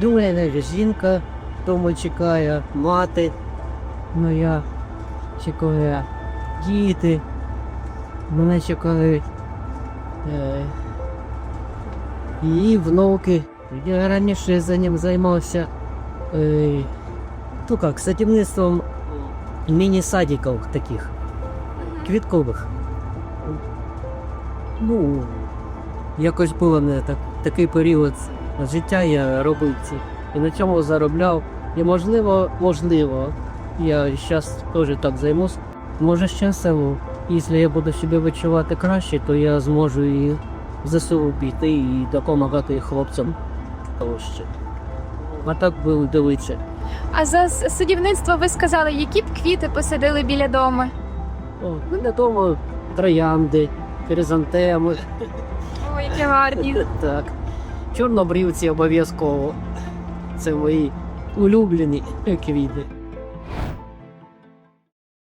Думаю, жінка вдома чекає, мати моя чекає, діти. Мене чекають. Е, її внуки. Я раніше за ним займався. Е, ну як, садівництвом міні-садиків таких, квіткових. Ну, якось було не так, такий період життя я робив ці. І на цьому заробляв. І можливо, можливо, я зараз теж так займусь. Може ще село. Якщо я буду себе відчувати краще, то я зможу і в ЗСУ піти і допомагати хлопцям. А так буду дивитися. А за с- садівництво ви сказали, які б квіти посадили біля дому? О, для того троянди, хризантеми. О, які гарні. Так. Чорнобрівці обов'язково. Це мої улюблені квіти.